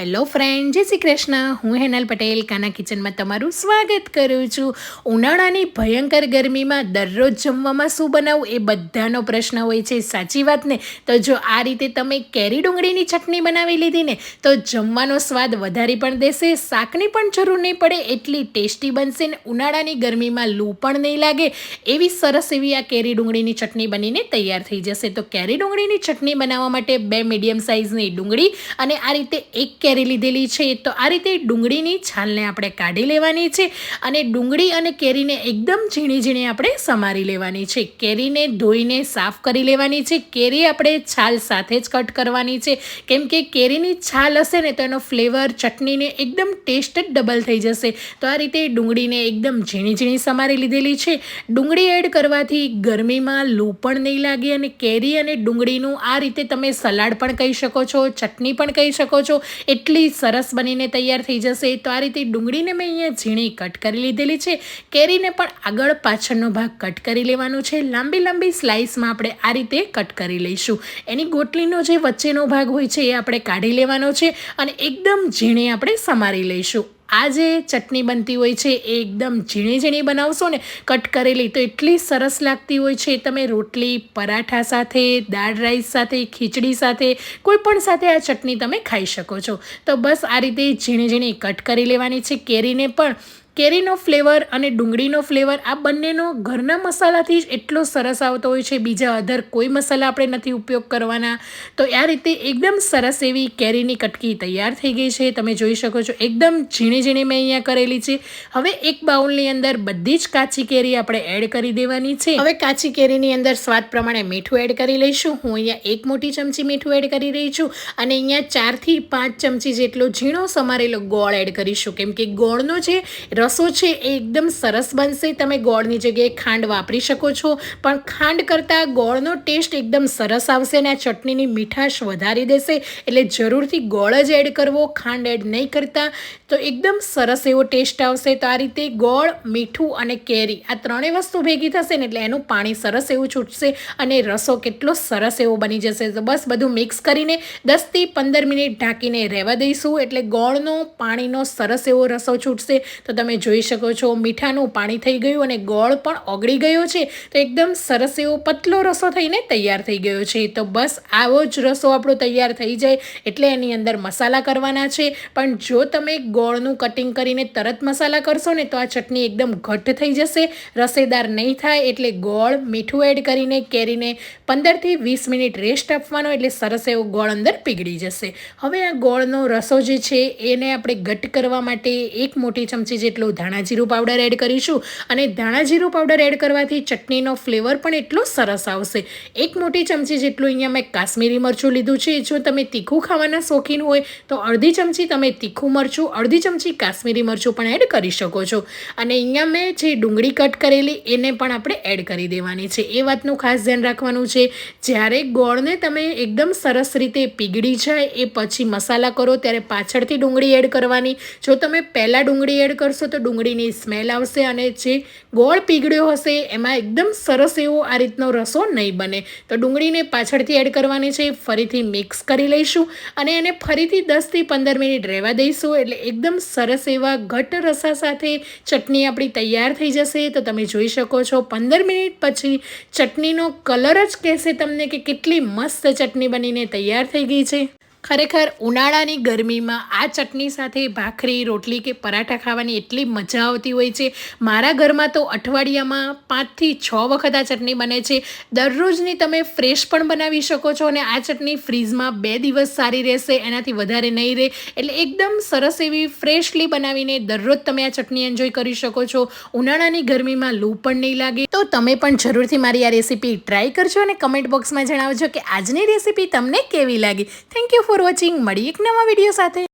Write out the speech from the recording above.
Hello friend જય શ્રી કૃષ્ણ. હું હેનલ પટેલ, કાના કિચનમાં તમારું સ્વાગત કરું છું. ઉનાળાની ભયંકર ગરમીમાં દરરોજ જમવામાં શું બનાવવું એ બધાનો પ્રશ્ન હોય છે. સાચી વાત ને? તો જો આ રીતે તમે કેરી ડુંગળીની ચટણી બનાવી લીધી ને, તો જમવાનો સ્વાદ વધારી પણ દેશે, શાકની પણ જરૂર નહીં પડે, એટલી ટેસ્ટી બનશે ને ઉનાળાની ગરમીમાં લૂ પણ નહીં લાગે. એવી સરસ એવી આ કેરી ડુંગળીની ચટણી બનીને તૈયાર થઈ જશે. તો કેરી ડુંગળીની ચટણી બનાવવા માટે બે મીડિયમ સાઇઝની ડુંગળી અને આ રીતે એક કેરી લીધેલી છે, તો આ રીતે ડુંગળીની છાલને આપણે કાઢી લેવાની છે અને ડુંગળી અને કેરીને એકદમ ઝીણી ઝીણી આપણે સમારી લેવાની છે. કેરીને ધોઈને સાફ કરી લેવાની છે. કેરી આપણે છાલ સાથે જ કટ કરવાની છે. કેમ કે કેરીની છાલ હશે ને, તો એનો ફ્લેવર, ચટણીને એકદમ ટેસ્ટ જ ડબલ થઈ જશે. તો આ રીતે ડુંગળીને એકદમ ઝીણી ઝીણી સમારી લીધેલી છે. ડુંગળી એડ કરવાથી ગરમીમાં લૂ પણ નહીં લાગે અને કેરી અને ડુંગળીનું આ રીતે તમે સલાડ પણ કહી શકો છો, ચટણી પણ કહી શકો છો. એટલી સરસ બનીને તૈયાર થઈ જશે તો આ રીતે ડુંગળીને મેં અહીંયા ઝીણી કટ કરી લીધેલી છે. કેરીને પણ આગળ પાછળનો ભાગ કટ કરી લેવાનો છે. લાંબી લાંબી સ્લાઇસમાં આપણે આ રીતે કટ કરી લઈશું. એની ગોટલીનો જે વચ્ચેનો ભાગ હોય છે એ આપણે કાઢી લેવાનો છે અને એકદમ ઝીણી આપણે સમારી લઈશું. આ જે ચટણી બનતી હોય છે, એ એકદમ ઝીણી ઝીણી બનાવશો ને, કટ કરેલી, તો એટલી સરસ લાગતી હોય છે. તમે રોટલી, પરાઠા સાથે, દાળ રાઈસ સાથે, ખીચડી સાથે, કોઈ પણ સાથે આ ચટણી તમે ખાઈ શકો છો. તો બસ આ રીતે ઝીણી ઝીણી કટ કરી લેવાની છે, કેરીને પણ. કેરીનો ફ્લેવર અને ડુંગળીનો ફ્લેવર આ બંનેનો ઘરના મસાલાથી જ એટલો સરસ આવતો હોય છે. બીજા અધર કોઈ મસાલા આપણે નથી ઉપયોગ કરવાના. તો આ રીતે એકદમ સરસ એવી કેરીની કટકી તૈયાર થઈ ગઈ છે. તમે જોઈ શકો છો એકદમ ઝીણી ઝીણી મેં અહીંયા કરેલી છે. હવે એક બાઉલની અંદર બધી જ કાચી કેરી આપણે એડ કરી દેવાની છે. હવે કાચી કેરીની અંદર સ્વાદ પ્રમાણે મીઠું એડ કરી લઈશું. હું અહીંયા એક મોટી ચમચી મીઠું એડ કરી રહી છું અને અહીંયા ચારથી પાંચ ચમચી જેટલો ઝીણો સમારેલો ગોળ એડ કરીશું. કેમ કે ગોળનો જે રસો છે એ એકદમ સરસ બનશે. તમે ગોળની જગ્યાએ ખાંડ વાપરી શકો છો. પણ ખાંડ કરતાં ગોળનો ટેસ્ટ એકદમ સરસ આવશે અને આ ચટણીની મીઠાશ વધારી દેશે. એટલે જરૂરથી ગોળ જ એડ કરવો, ખાંડ એડ નહીં કરતા. તો એકદમ સરસ એવો ટેસ્ટ આવશે. તો આ રીતે ગોળ, મીઠું અને કેરી આ ત્રણેય વસ્તુ ભેગી થશે ને એટલે એનું પાણી સરસ એવું છૂટશે અને રસો કેટલો સરસ એવો બની જશે. તો બસ બધું મિક્સ કરીને દસથી પંદર મિનિટ ઢાંકીને રહેવા દઈશું. એટલે ગોળનો, પાણીનો સરસ એવો રસો છૂટશે. તો તમે જોઈ શકો છો. મીઠાનું પાણી થઈ ગયું અને ગોળ પણ ઓગળી ગયો છે. તો એકદમ સરસ એવો પતલો રસો થઈને તૈયાર થઈ ગયો છે. તો બસ આવો જ રસો આપણો તૈયાર થઈ જાય એટલે એની અંદર મસાલા કરવાના છે. પણ જો તમે ગોળનું કટિંગ કરીને તરત મસાલા કરશો ને તો આ ચટણી એકદમ ઘટ્ટ થઈ જશે. રસેદાર નહીં થાય એટલે ગોળ મીઠું એડ કરીને કેરીને પંદરથી વીસ મિનિટ રેસ્ટ આપવાનો એટલે સરસ એવો ગોળ અંદર પીગળી જશે. હવે આ ગોળનો રસો જે છે એને આપણે ઘટ કરવા માટે એક મોટી ચમચી જેટલો ધાણા જીરું પાવડર એડ કરીશું અને ધાણા જીરું પાવડર એડ કરવાથી ચટણીનો ફ્લેવર પણ એટલો સરસ આવશે. એક મોટી ચમચી જેટલું અહીંયા મેં કાશ્મીરી મરચું લીધું છે. જો તમે તીખું ખાવાના શોખીન હોય, તો અડધી ચમચી તમે તીખું મરચું, અડધી ચમચી કાશ્મીરી મરચું પણ એડ કરી શકો છો. અને અહીંયા મેં જે ડુંગળી કટ કરેલી, એને પણ આપણે એડ કરી દેવાની છે. એ વાતનું ખાસ ધ્યાન રાખવાનું છે. જ્યારે ગોળને તમે એકદમ સરસ રીતે પીગળી જાય, એ પછી મસાલા કરો, ત્યારે પાછળથી ડુંગળી એડ કરવાની. જો તમે પહેલાં ડુંગળી એડ કરશો તો ડુંગળીની સ્મેલ આવશે અને જે ગોળ પીગળ્યો હશે, એમાં એકદમ સરસ એવો આ રીતનો રસો નહીં બને. તો ડુંગળીને પાછળથી એડ કરવાની છે, ફરીથી મિક્સ કરી લઈશું અને એને ફરીથી દસથી પંદર મિનિટ રહેવા દઈશું. એટલે એકદમ સરસ એવા ઘટ રસા સાથે ચટણી આપણી તૈયાર થઈ જશે. તો તમે જોઈ શકો છો, પંદર મિનિટ પછી ચટણીનો કલર જ કહેશે તમને કે કેટલી મસ્ત ચટણી બનીને તૈયાર થઈ ગઈ છે. ખરેખર ઉનાળાની ગરમીમાં આ ચટણી સાથે ભાખરી, રોટલી કે પરાઠા ખાવાની એટલી મજા આવતી હોય છે. મારા ઘરમાં તો અઠવાડિયામાં પાંચથી છ વખત આ ચટણી બને છે. દરરોજની તમે ફ્રેશ પણ બનાવી શકો છો અને આ ચટણી ફ્રીઝમાં બે દિવસ સારી રહેશે, એનાથી વધારે નહીં રહે. એટલે એકદમ સરસ એવી ફ્રેશલી બનાવીને દરરોજ તમે આ ચટણી એન્જોય કરી શકો છો. ઉનાળાની ગરમીમાં લૂ પણ નહીં લાગે. તો તમે પણ જરૂરથી મારી આ રેસીપી ટ્રાય કરજો અને કમેન્ટ બોક્સમાં જણાવજો કે આજની રેસીપી તમને કેવી લાગી. થેન્ક યુ ફોર વોચિંગ મળી એક નવા વીડિયો સાથે.